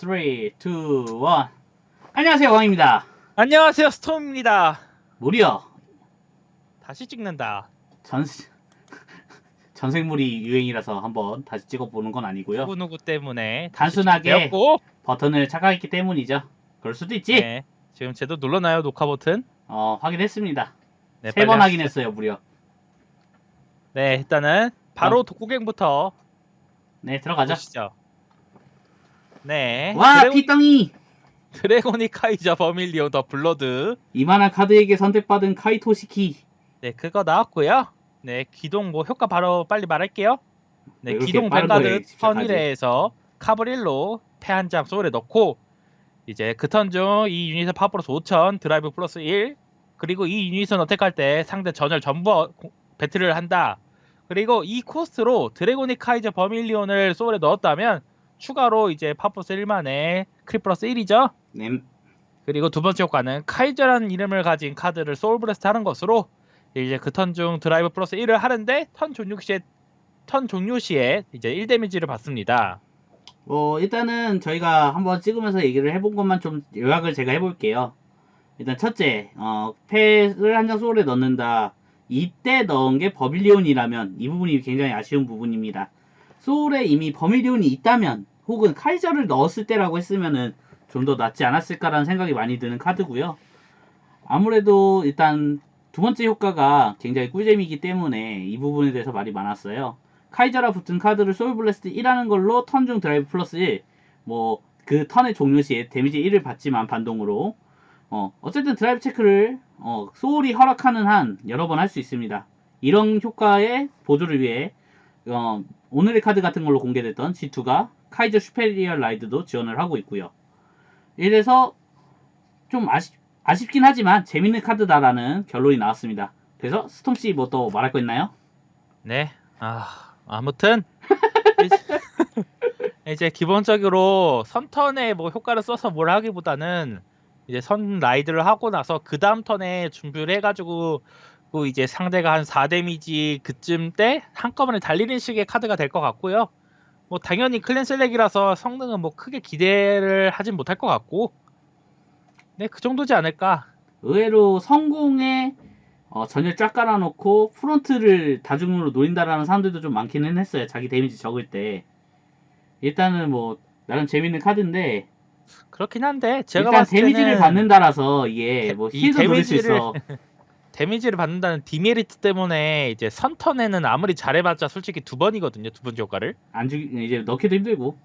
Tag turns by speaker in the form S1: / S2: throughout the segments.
S1: 3, 2, 1. 안녕하세요, 왕입니다.
S2: 안녕하세요 스톰입니다.
S1: 무려
S2: 다시 찍는다.
S1: 전 전생물이 유행이라서 한번 다시 찍어보는 건 아니고요.
S2: 누구 누구 때문에
S1: 단순하게 버튼을 착각했기 때문이죠. 그럴 수도 있지.
S2: 네, 지금 쟤도 눌러놔요 녹화 버튼.
S1: 어, 확인했습니다.
S2: 네,
S1: 세번
S2: 빨리
S1: 확인했어요, 무려.
S2: 네 일단은 바로
S1: 어.
S2: 독구갱부터
S1: 네, 들어가자.
S2: 보시죠. 네.
S1: 와,
S2: 드래곤,
S1: 피덩이!
S2: 드래곤이 카이저 버밀리오 더 블러드.
S1: 이만한 카드에게 선택받은 카이토시키.
S2: 네 그거 나왔고요. 네 기동 뭐 효과 바로 빨리 말할게요.
S1: 네왜 그렇게
S2: 기동
S1: 빠른 거에
S2: 뱅가드
S1: 집착하지?
S2: 턴일에서 카브릴로 패 한 장 소울에 넣고 이제 그 턴 중 이 유닛의 파워 플러스 5000 드라이브 플러스 1 그리고 이 유닛은 어택할 때 상대 전열 전부 어- 고- 배틀을 한다. 그리고 이 코스트로 드래고닉 카이저 버밀리온을 소울에 넣었다면 추가로 이제 플러스 1만에 크리 플러스 1이죠.
S1: 네,
S2: 그리고 두 번째 효과는 카이저라는 이름을 가진 카드를 소울 브레스트 하는 것으로 이제 그 턴 중 드라이브 플러스 1을 하는데 턴 종료 시에 턴 종료 시에 이제 1 데미지를 받습니다.
S1: 뭐 일단은 저희가 한번 찍으면서 얘기를 해본 것만 좀 요약을 제가 해볼게요. 일단 첫째, 어, 패를 한장 소울에 넣는다. 이때 넣은 게 버밀리온이라면 이 부분이 굉장히 아쉬운 부분입니다. 소울에 이미 버밀리온이 있다면 혹은 카이저를 넣었을 때라고 했으면은 좀 더 낫지 않았을까라는 생각이 많이 드는 카드고요. 아무래도 일단 두 번째 효과가 굉장히 꿀잼이기 때문에 이 부분에 대해서 말이 많았어요. 카이저라 붙은 카드를 소울 블래스트 1하는 걸로 턴 중 드라이브 플러스 1. 뭐, 그 턴의 종료 시에 데미지 1을 받지만 반동으로. 어, 어쨌든 드라이브 체크를, 어, 소울이 허락하는 한 여러 번 할 수 있습니다. 이런 효과의 보조를 위해, 어, 오늘의 카드 같은 걸로 공개됐던 G2가 카이저 슈페리얼 라이드도 지원을 하고 있고요. 이래서 좀 아쉽, 아쉽긴 하지만 재밌는 카드다라는 결론이 나왔습니다. 그래서 스톰씨 뭐 또 말할 거 있나요?
S2: 네. 아, 아무튼 이제- 기본적으로 선턴에 뭐 효과를 써서 뭘 하기보다는 이제 선 라이드를 하고 나서 그 다음 턴에 준비를 해가지고 그 이제 상대가 한 4데미지 그쯤 때 한꺼번에 달리는 식의 카드가 될 것 같고요. 뭐 당연히 클랜 셀렉이라서 성능은 뭐 크게 기대를 하진 못할 것 같고 네 그 정도지 않을까
S1: 의외로 성공에 어, 전열 쫙 깔아놓고 프론트를 다중으로 노린다라는 사람들도 좀 많기는 했어요. 자기 데미지 적을 때. 일단은 뭐 나름 재밌는 카드인데
S2: 그렇긴 한데 제가
S1: 일단 데미지를 받는다라서 이게
S2: 데- 뭐이
S1: 힐도 노릴 수 있어.
S2: 데미지를 받는다는 디메리트 때문에 이제 선턴에는 아무리 잘해봤자 솔직히 두 번이거든요 두 번째 효과를
S1: 안 죽, 이제 넣기도 힘들고.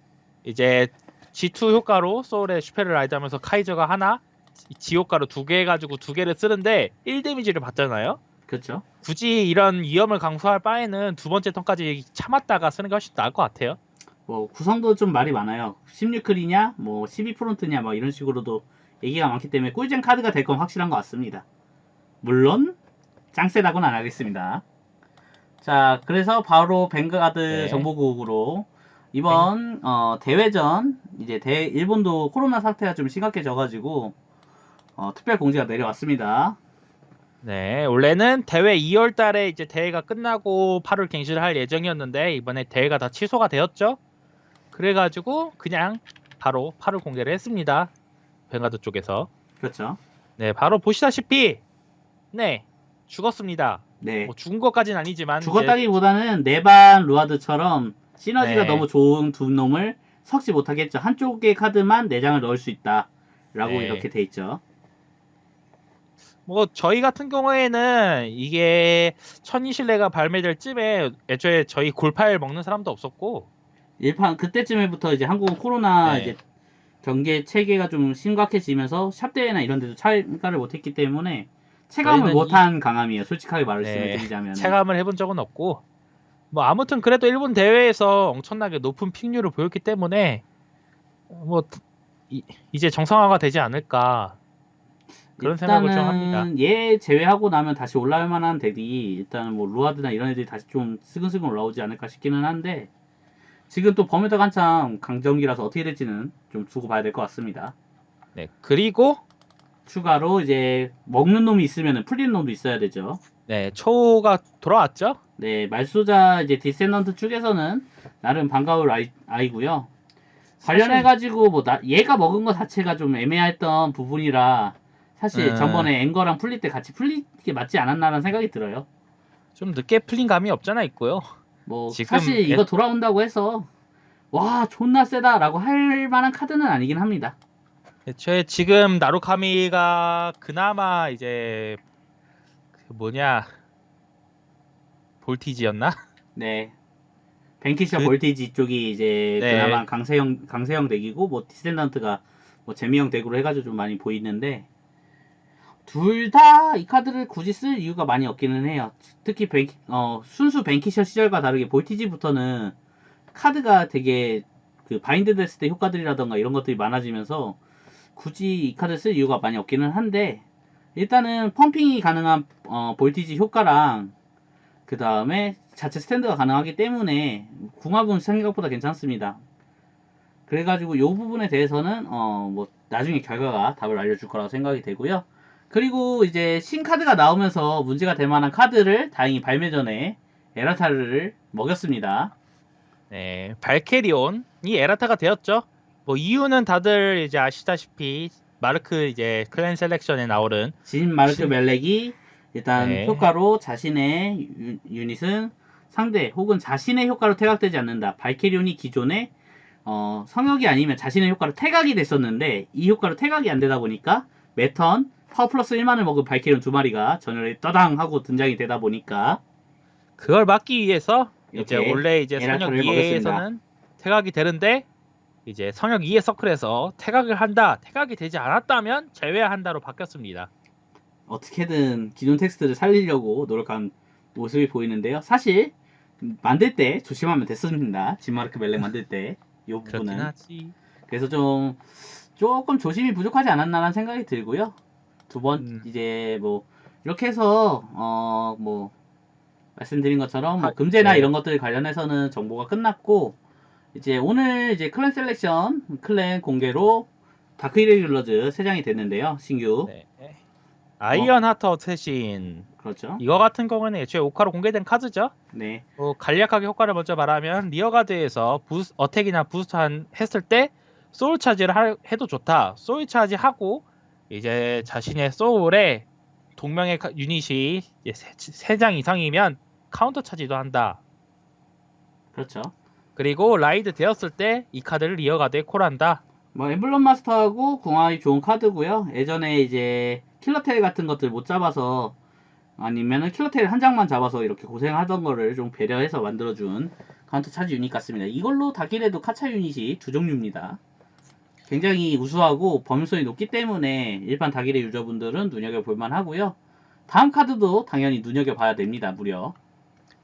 S2: 이제 G2 효과로 소울의 슈페를 라이드 하면서 카이저가 하나 G 효과로 두개 해가지고 두 개를 쓰는데 1 데미지를 받잖아요
S1: 그렇죠.
S2: 굳이 이런 위험을 강소할 바에는 두 번째 턴까지 참았다가 쓰는 게 훨씬 나을 것 같아요
S1: 뭐 구성도 좀 말이 많아요. 16클이냐, 뭐 12 프론트냐, 뭐 이런 식으로도 얘기가 많기 때문에 꿀잼 카드가 될 건 확실한 것 같습니다. 물론 짱세다고는 안 하겠습니다. 자, 그래서 바로 뱅가드
S2: 네.
S1: 정보국으로 이번 어, 대회전 이제 대 일본도 코로나 사태가 좀 심각해져가지고 어, 특별 공지가 내려왔습니다.
S2: 네 원래는 대회 2월 달에 이제 대회가 끝나고 8월 갱신을 할 예정이었는데 이번에 대회가 다 취소가 되었죠 그래가지고 그냥 바로 8월 공개를 했습니다 뱅가드 쪽에서
S1: 그렇죠.
S2: 네, 바로 보시다시피 네 죽었습니다.
S1: 네.
S2: 뭐 죽은 것까지는 아니지만
S1: 죽었다기보다는 네반 루아드처럼 시너지가
S2: 네.
S1: 너무 좋은 두 놈을 섞지 못하게 했죠. 한쪽의 카드만 4장을 넣을 수 있다. 라고
S2: 네.
S1: 이렇게 돼 있죠.
S2: 뭐 저희 같은 경우에는 이게 천이실내가 발매될 쯤에 애초에 저희 골파일 먹는 사람도 없었고
S1: 일판 그때쯤에부터 이제 한국은 코로나
S2: 네.
S1: 이제 경계 체계가 좀 심각해지면서 샵 대회나 이런 데도 참가를 못했기 때문에 체감을 못한 강함이에요. 솔직하게 말을
S2: 네,
S1: 드리자면.
S2: 체감을 해본 적은 없고 뭐 아무튼 그래도 일본 대회에서 엄청나게 높은 픽률을 보였기 때문에 뭐 이, 이제 정상화가 되지 않을까 그런 생각을 좀 합니다.
S1: 얘 제외하고 나면 다시 올라올 만한 덱이 일단은 뭐 루아드나 이런 애들이 다시 좀 스근스근 올라오지 않을까 싶기는 한데 지금 또 버뮤다가 한참 강정기라서 어떻게 될지는 좀 두고 봐야 될 것 같습니다.
S2: 네 그리고
S1: 추가로 이제 먹는 놈이 있으면 풀리는 놈도 있어야 되죠.
S2: 네 초가 돌아왔죠?
S1: 네, 말소자 이제 디센던트 쪽에서는 나름 반가울 아이, 아이고요. 관련해가지고 뭐 나, 얘가 먹은 거 자체가 좀 애매했던 부분이라 사실
S2: 음.
S1: 전번에 앵거랑 풀릴 때 같이 풀리게 맞지 않았나라는 생각이 들어요.
S2: 좀 늦게 풀린 감이 없잖아 있고요.
S1: 뭐
S2: 지금
S1: 사실
S2: 애-
S1: 이거 돌아온다고 해서 와 존나 세다라고 할 만한 카드는 아니긴 합니다.
S2: 애초에 지금 나루카미가 그나마 이제 그 뭐냐 볼티지였나?
S1: 네. 벤키시와
S2: 그-
S1: 볼테이지 쪽이 이제
S2: 네.
S1: 그나마 강세형 강세형 덱이고 뭐 디스텐던트가 뭐 재미형 덱으로 해가지고 좀 많이 보이는데 둘 다 이 카드를 굳이 쓸 이유가 많이 없기는 해요. 특히 벤, 어, 순수 벤키셔 시절과 다르게 볼티지부터는 카드가 되게 그 바인드 됐을 때 효과들이라던가 이런 것들이 많아지면서 굳이 이 카드 쓸 이유가 많이 없기는 한데 일단은 펌핑이 가능한 어, 볼티지 효과랑 그 다음에 자체 스탠드가 가능하기 때문에 궁합은 생각보다 괜찮습니다. 그래가지고 이 부분에 대해서는 어 뭐 나중에 결과가 답을 알려줄 거라고 생각이 되고요. 그리고 이제 신카드가 나오면서 문제가 될 만한 카드를 다행히 발매 전에 에라타르를 먹였습니다.
S2: 네, 발케리온이 에라타가 되었죠. 뭐 이유는 다들 이제 아시다시피 마르크 이제 클랜 셀렉션에 나오는
S1: 진 마르크
S2: 신-
S1: 멜렉이 일단
S2: 네.
S1: 효과로 자신의 유, 유닛은 상대 혹은 자신의 효과로 태각되지 않는다. 발케리온이 기존에 어, 성역이 아니면 자신의 효과로 태각이 됐었는데 이 효과로 태각이 안 되다 보니까 매턴 파워 플러스 1만을 먹은 발케리온 두 마리가 전열에 떠당 하고 등장이 되다 보니까
S2: 그걸 막기 위해서 이제 원래 이제 성역
S1: 에라타를
S2: 2에서는 태각이 되는데 이제 성역 2의 서클에서 태각을 한다, 태각이 되지 않았다면 제외한다로 바뀌었습니다.
S1: 어떻게든 기존 텍스트를 살리려고 노력한 모습이 보이는데요. 사실 만들 때 조심하면 됐습니다. 진마르크 멜렉 만들 때 이 부분은
S2: 하지.
S1: 그래서 좀 조금 조심이 부족하지 않았나라는 생각이 들고요. 두번
S2: 음.
S1: 이제 뭐 이렇게 해서 어 뭐 말씀드린 것처럼 뭐
S2: 하-
S1: 금제나
S2: 네.
S1: 이런 것들 관련해서는 정보가 끝났고 이제 오늘 이제 클랜 셀렉션 클랜 공개로 다크 이레귤러즈 세 장이 됐는데요. 신규
S2: 네. 아이언 하트 어쌔신
S1: 그렇죠.
S2: 이거 같은 경우는 애초에 오카로 공개된 카드죠. 네뭐 간략하게 효과를 먼저 말하면 리어가드에서 부스, 어택이나 부스트 한, 했을 때 소울 차지를 할- 해도 좋다. 소울 차지 하고 이제 자신의 소울에 동명의 카- 유닛이 이제 세, 세장 이상이면 카운터 차지도 한다.
S1: 그렇죠.
S2: 그리고 라이드 되었을 때 이 카드를 리어가드에 콜한다.
S1: 뭐 엠블럼 마스터하고 궁합이 좋은 카드고요. 예전에 이제 킬러테일 같은 것들 못 잡아서 아니면은 킬러테일 한 장만 잡아서 이렇게 고생하던 거를 좀 배려해서 만들어준 카운터 차지 유닛 같습니다. 이걸로 다길에도 카차 유닛이 두 종류입니다. 굉장히 우수하고 범위성이 높기 때문에 일반 다길의 유저분들은 눈여겨볼 만 하고요. 다음 카드도 당연히 눈여겨봐야 됩니다. 무려.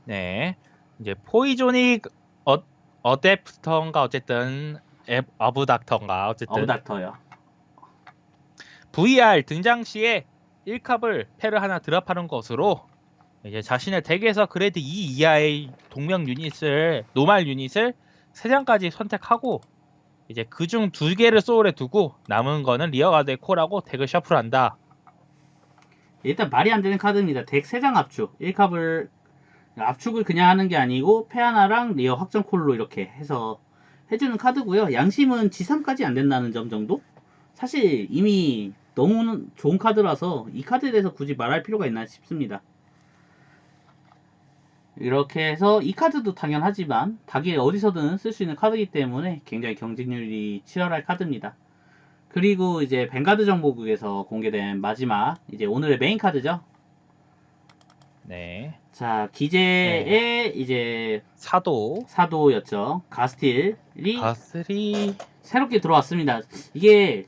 S2: 네. 이제 포이조닉 어, 어댑터인가 어쨌든 앱, 어브닥터인가 어쨌든
S1: 어브닥터요.
S2: VR 등장 시에 1컵을 패를 하나 드랍하는 것으로 이제 자신의 덱에서 그레이드 2 이하의 동명 유닛을 노말 유닛을 3장까지 선택하고 이제 그중 두 개를 소울에 두고 남은 거는 리어가드에 콜하고 덱을 셔플한다.
S1: 일단 말이 안 되는 카드입니다. 덱 3장 압축. 1컵을 압축을 그냥 하는 게 아니고 패 하나랑 리어 확정 콜로 이렇게 해서 해주는 카드고요. 양심은 G3까지 안 된다는 점 정도? 사실 이미 너무 좋은 카드라서 이 카드에 대해서 굳이 말할 필요가 있나 싶습니다. 이렇게 해서 이 카드도 당연하지만 닭이 어디서든 쓸 수 있는 카드이기 때문에 굉장히 경쟁률이 치열할 카드입니다. 그리고 이제 뱅가드 정보국에서 공개된 마지막 이제 오늘의 메인 카드죠.
S2: 네.
S1: 자 기재의 이제
S2: 사도
S1: 사도였죠. 가스틸이
S2: 가스리
S1: 새롭게 들어왔습니다. 이게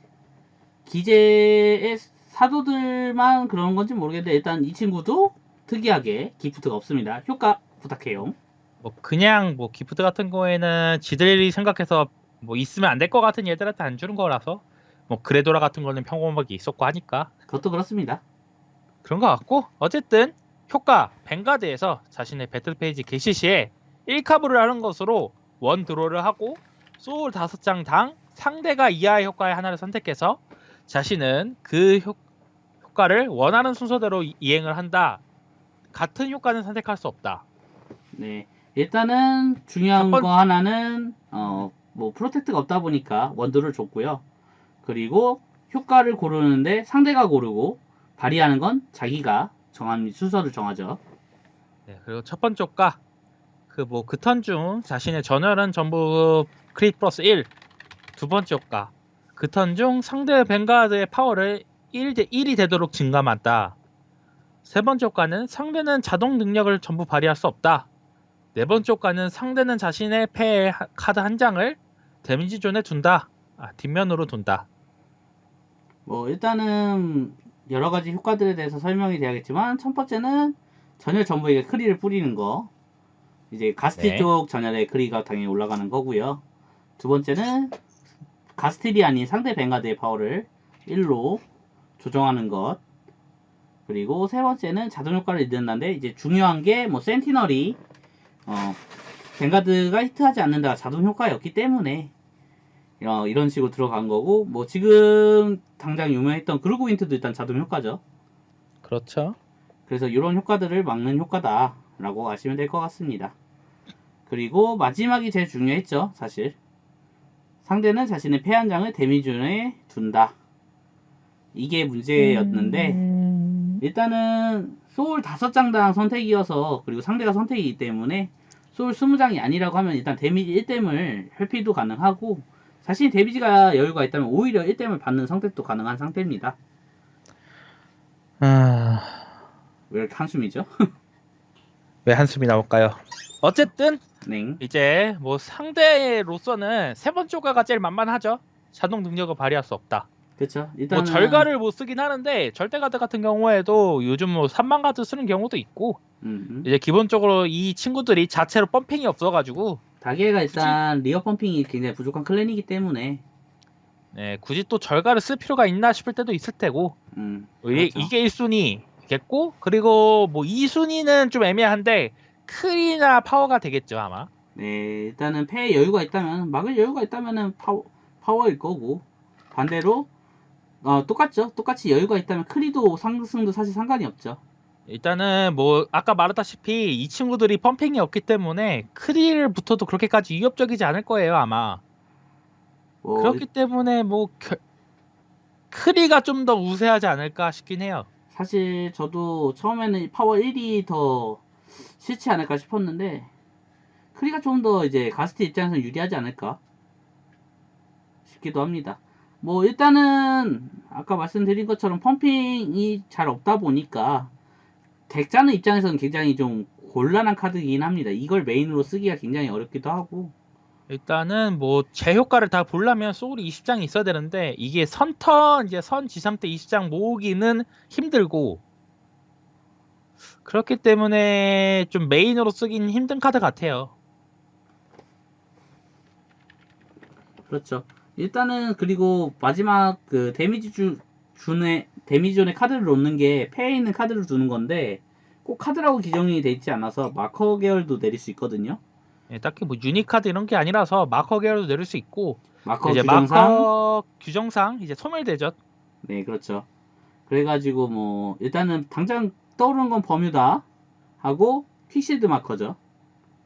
S1: 기재의 사도들만 그런 건지 모르겠는데 일단 이 친구도 특이하게 기프트가 없습니다. 효과 부탁해요.
S2: 뭐 그냥 뭐 기프트 같은 거에는 지들이 생각해서 뭐 있으면 안 될 것 같은 얘들한테 안 주는 거라서 뭐 그레도라 같은 거는 평범하게 있었고 하니까
S1: 그것도 그렇습니다.
S2: 그런 것 같고 어쨌든 효과 뱅가드에서 자신의 배틀 페이지 게시 시에 1카브를 하는 것으로 원 드로를 하고 소울 5장 당 상대가 이하의 효과의 하나를 선택해서 자신은 그 효, 효과를 원하는 순서대로 이- 이행을 한다. 같은 효과는 선택할 수 없다.
S1: 네. 일단은 중요한
S2: 첫 번-
S1: 거 하나는 어 뭐 프로텍트가 없다 보니까 원두를 줬고요. 그리고 효과를 고르는데 상대가 고르고 발휘하는 건 자기가 정한 순서를 정하죠.
S2: 네, 그리고 첫 번째 효과 그 뭐 그 턴 중 자신의 전열은 전부 크릿 플러스 1. 두 번째 효과 그 턴 중 상대 뱅가드의 파워를 1대 1이 되도록 증가한다. 세 번째 효과는 상대는 자동 능력을 전부 발휘할 수 없다. 네 번째 효과는 상대는 자신의 패의 하- 카드 한 장을 데미지 존에 둔다. 아, 뒷면으로 둔다.
S1: 뭐 일단은 여러 가지 효과들에 대해서 설명이 돼야겠지만 첫 번째는 전열 전부에게 크리를 뿌리는 거. 이제 가스티
S2: 네.
S1: 쪽 전열에 크리가 당연히 올라가는 거고요. 두 번째는 가스틸이 아닌 상대 뱅가드의 파워를 1로 조정하는 것. 그리고 세 번째는 자동 효과를 잃는다는데 이제 중요한 게 뭐 센티널이 어 뱅가드가 히트하지 않는다가 자동 효과였기 때문에 어, 이런 식으로 들어간 거고 뭐 지금 당장 유명했던 그루그윈트도 일단 자동 효과죠.
S2: 그렇죠.
S1: 그래서 이런 효과들을 막는 효과다라고 아시면 될 것 같습니다. 그리고 마지막이 제일 중요했죠, 사실. 상대는 자신의 패한 장을 데미존에 둔다. 이게 문제였는데
S2: 음,
S1: 일단은 소울 5장당 선택이어서 그리고 상대가 선택이기 때문에 소울 20장이 아니라고 하면 일단 데미지 1댐을 회피도 가능하고 자신이 데미지가 여유가 있다면 오히려 1댐을 받는 선택도 가능한 상태입니다.
S2: 아,
S1: 왜 이렇게 한숨이죠?
S2: 왜 한숨이 나올까요? 어쨌든
S1: 네.
S2: 이제 뭐 상대로서는 세 번째 효과가 제일 만만하죠. 자동 능력을 발휘할 수 없다.
S1: 그렇죠.
S2: 뭐
S1: 일단은
S2: 절가를 못 쓰긴 하는데 절대 가드 같은 경우에도 요즘 뭐 3만 가드 쓰는 경우도 있고
S1: 음, 음.
S2: 이제 기본적으로 이 친구들이 자체로 펌핑이 없어가지고
S1: 다기가 일단 리어 펌핑이 굉장히 부족한 클랜이기 때문에
S2: 네, 굳이 또 절가를 쓸 필요가 있나 싶을 때도 있을 테고
S1: 음,
S2: 이-
S1: 그렇죠.
S2: 이게 1순위겠고 그리고 뭐 2순위는 좀 애매한데 클이나 파워가 되겠죠 아마
S1: 네, 일단은 패에 여유가 있다면 막을 여유가 있다면은 파워 파워일 거고 반대로 어 똑같죠. 똑같이 여유가 있다면 크리도 상승도 사실 상관이 없죠.
S2: 일단은 뭐 아까 말했다시피 이 친구들이 펌핑이 없기 때문에 크리를 붙어도 그렇게까지 위협적이지 않을 거예요 아마
S1: 뭐
S2: 그렇기 때문에 뭐 결- 크리가 좀 더 우세하지 않을까 싶긴 해요
S1: 사실 저도 처음에는 파워 1이 더 싫지 않을까 싶었는데 크리가 좀 더 이제 가스트 입장에서 유리하지 않을까 싶기도 합니다. 뭐 일단은 아까 말씀드린 것처럼 펌핑이 잘 없다 보니까 덱 짜는 입장에서는 굉장히 좀 곤란한 카드이긴 합니다. 이걸 메인으로 쓰기가 굉장히 어렵기도 하고
S2: 일단은 뭐 제 효과를 다 보려면 소울이 20장이 있어야 되는데 이게 선턴 이제 선 지삼 때 20장 모으기는 힘들고 그렇기 때문에 좀 메인으로 쓰긴 힘든 카드 같아요.
S1: 그렇죠. 일단은 그리고 마지막 그 데미지 주 준의 데미지존의 카드를 놓는 게 패에 있는 카드를 두는 건데 꼭 카드라고 기정이 돼 있지 않아서 마커 계열도 내릴 수 있거든요.
S2: 예, 딱히 뭐 유니 카드 이런 게 아니라서 마커 계열도 내릴 수 있고
S1: 마커
S2: 이제
S1: 규정상
S2: 마커 규정상 이제 소멸되죠.
S1: 네 그렇죠. 그래가지고 뭐 일단은 당장 떠오르는 건 버뮤다 하고 퀵실드 마커죠.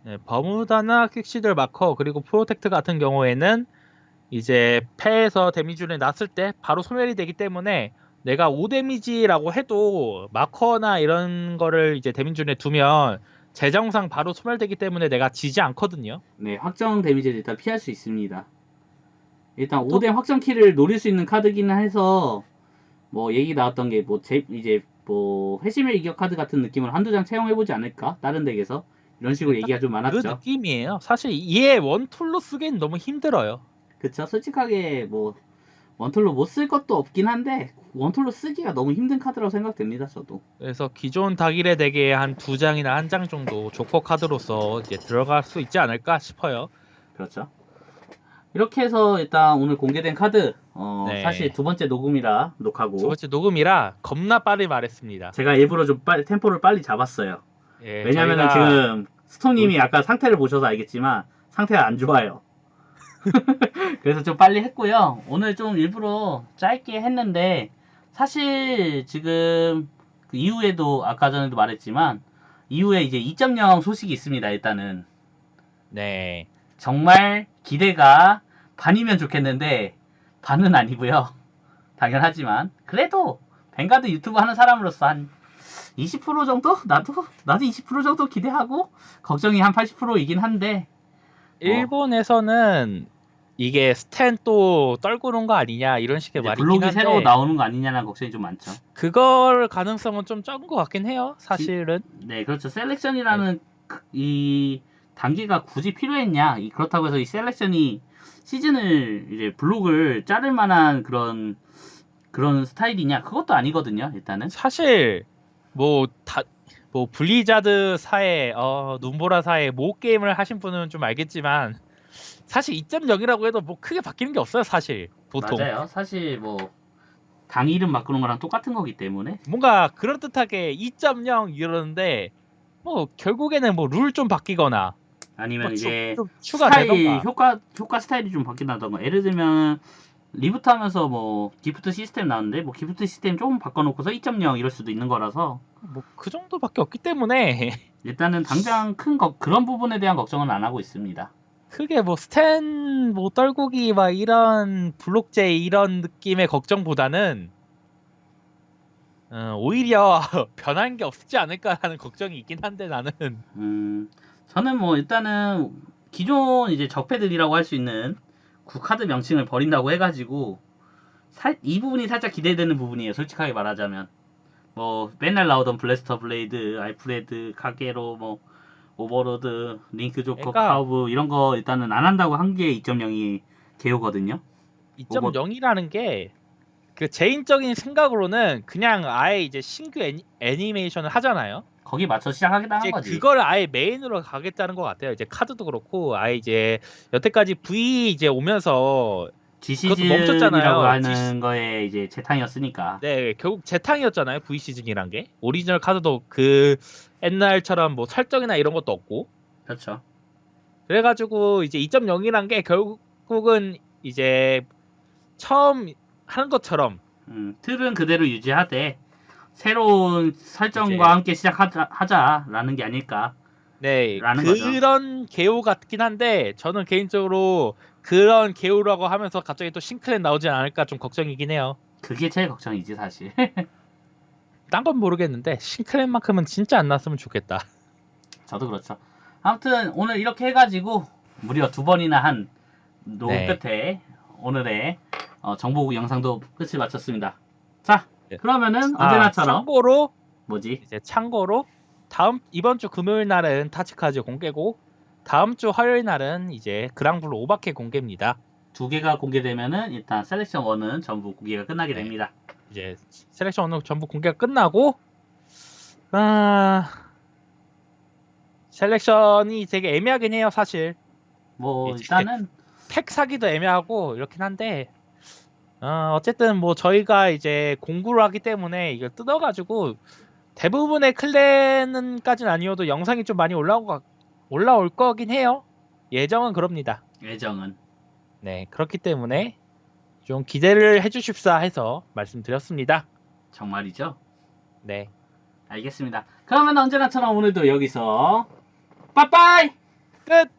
S2: 네, 버무다나 퀵시들 마커 그리고 프로텍트 같은 경우에는 이제 패에서 데미지를 났을 때 바로 소멸이 되기 때문에 내가 5 데미지라고 해도 마커나 이런 거를 이제 데미지에 두면 재정상 바로 소멸되기 때문에 내가 지지 않거든요.
S1: 네 확정 데미지를 일단 피할 수 있습니다. 일단 5대 확정 키를 노릴 수 있는 카드기는 해서 뭐 얘기 나왔던 게 뭐 이제 뭐 회심의 이격 카드 같은 느낌을 한두 장 채용해 보지 않을까 다른 덱에서 이런 식으로 얘기가
S2: 좀그
S1: 많았죠.
S2: 느낌이에요. 사실 얘 원툴로 쓰기엔 너무 힘들어요.
S1: 그쵸 솔직하게 뭐 원툴로 못 쓸 것도 없긴 한데 원툴로 쓰기가 너무 힘든 카드라고 생각됩니다 저도.
S2: 그래서 기존 다길의 덱에 한두 장이나 한 장 정도 조커 카드로서 이제 들어갈 수 있지 않을까 싶어요.
S1: 그렇죠. 이렇게 해서 일단 오늘 공개된 카드 어,
S2: 네.
S1: 사실 두 번째 녹음이라 녹하고
S2: 두 번째 녹음이라 겁나 빠르게 말했습니다.
S1: 제가 일부러 좀 빨리 템포를 빨리 잡았어요.
S2: 예,
S1: 왜냐면은
S2: 저희가
S1: 지금 스톰님이 아까 상태를 보셔서 알겠지만 상태가 안 좋아요. 그래서 좀 빨리 했고요. 오늘 좀 일부러 짧게 했는데 사실 지금 그 이후에도 아까 전에도 말했지만 이후에 이제 2.0 소식이 있습니다. 일단은
S2: 네
S1: 정말 기대가 반이면 좋겠는데 반은 아니고요. 당연하지만 그래도 뱅가드 유튜브 하는 사람으로서 한 20% 정도? 나도 나도 20% 정도 기대하고 걱정이 한 80%이긴 한데
S2: 일본에서는 이게 스탠 또 떨구는 거 아니냐 이런 식의 말이
S1: 블록이
S2: 한데
S1: 새로 나오는 거 아니냐는 걱정이 좀 많죠.
S2: 그걸 가능성은 좀 적은 것 같긴 해요. 사실은
S1: 네, 그렇죠. 셀렉션이라는 그- 이 단계가 굳이 필요했냐? 이- 그렇다고 해서 이 셀렉션이 시즌을 이제 블록을 자를 만한 그런 그런 스타일이냐? 그것도 아니거든요. 일단은
S2: 사실 뭐다 뭐 블리자드 사에 어 눈보라 사에 모 게임을 하신 분은 좀 알겠지만 사실 2.0이라고 해도 뭐 크게 바뀌는 게 없어요 사실. 보통.
S1: 맞아요. 사실 뭐 당 이름 바꾸는 거랑 똑같은 거기 때문에.
S2: 뭔가 그럴듯하게 2.0 이러는데 뭐 결국에는 뭐 룰 좀 바뀌거나
S1: 아니면
S2: 뭐
S1: 이제
S2: 좀
S1: 스타일
S2: 추가되던가.
S1: 효과 효과 스타일이 좀 바뀐다던가. 예를 들면 리부트하면서 뭐 기프트 시스템 나왔는데 뭐 기프트 시스템 조금 바꿔놓고서 2.0 이럴 수도 있는 거라서.
S2: 뭐 그 정도밖에 없기 때문에.
S1: 일단은 당장 큰 거, 그런 부분에 대한 걱정은 안 하고 있습니다.
S2: 크게 뭐 스탠 뭐 떨구기 막 이런 블록제 이런 느낌의 걱정보다는 어, 오히려 변한 게 없지 않을까라는 걱정이 있긴 한데 나는
S1: 음, 저는 뭐 일단은 기존 이제 적패들이라고 할 수 있는 구 카드 명칭을 버린다고 해가지고 살, 이 부분이 살짝 기대되는 부분이에요. 솔직하게 말하자면 뭐 맨날 나오던 블래스터 블레이드, 알프레드, 카게로, 뭐 오버로드, 링크 조커,
S2: 그러니까-
S1: 카우브 이런 거 일단은 안 한다고 한 게 2.0이 개요거든요.
S2: 2.0이라는 게 그 개인적인 생각으로는 그냥 아예 이제 신규 애니, 애니메이션을 하잖아요.
S1: 거기 맞춰 시작하겠다는
S2: 이제
S1: 거지.
S2: 그걸 아예 메인으로 가겠다는 것 같아요. 이제 카드도 그렇고 아예 이제 여태까지 V 이제 오면서
S1: GCG라고 하는
S2: GC
S1: 거에 이제 재탕이었으니까.
S2: 네 결국 재탕이었잖아요. V 시즌이란 게 오리지널 카드도 그 옛날처럼 뭐 설정이나 이런 것도 없고
S1: 그렇죠.
S2: 그래가지고 이제 2.0이란 게 결국은 이제 처음 하는 것처럼
S1: 음, 틀은 그대로 유지하되 새로운 설정과
S2: 이제-
S1: 함께 시작하자 하자라는 게 아닐까.
S2: 네
S1: 라는 거죠.
S2: 그런 개요 같긴 한데 저는 개인적으로 그런 개요라고 하면서 갑자기 또 싱크렛 나오지 않을까 좀 걱정이긴 해요.
S1: 그게 제일 걱정이지 사실.
S2: 딴 건 모르겠는데 싱크렛만큼은 진짜 안 났으면 좋겠다.
S1: 저도 그렇죠. 아무튼 오늘 이렇게 해가지고 무려 두 번이나 한 녹음
S2: 네.
S1: 끝에 오늘의 어, 정보국 영상도 끝을 마쳤습니다. 자,
S2: 네.
S1: 그러면은
S2: 아,
S1: 언제나처럼
S2: 참고로
S1: 뭐지?
S2: 이제 참고로 다음 이번 주 금요일 날은 타치카즈 공개고 다음 주 화요일 날은 이제 그랑블루 오바케 공개입니다.
S1: 두 개가 공개되면은 일단 셀렉션 1은 전부 공개가 끝나게
S2: 네.
S1: 됩니다.
S2: 이제 셀렉션 오늘 전부 공개가 끝나고 아 셀렉션이 되게 애매하긴 해요 사실
S1: 뭐 일단은
S2: 팩 사기도 애매하고 이렇긴 한데 어, 어쨌든 뭐 저희가 이제 공구를 하기 때문에 이걸 뜯어가지고 대부분의 클랜은까지는 아니어도 영상이 좀 많이 올라올, 거, 올라올 거긴 해요 예정은 그럽니다
S1: 예정은
S2: 네 그렇기 때문에 좀 기대를 해주십사 해서 말씀드렸습니다
S1: 정말이죠.
S2: 네
S1: 알겠습니다. 그러면 언제나처럼 오늘도 여기서 빠빠이!
S2: 끝!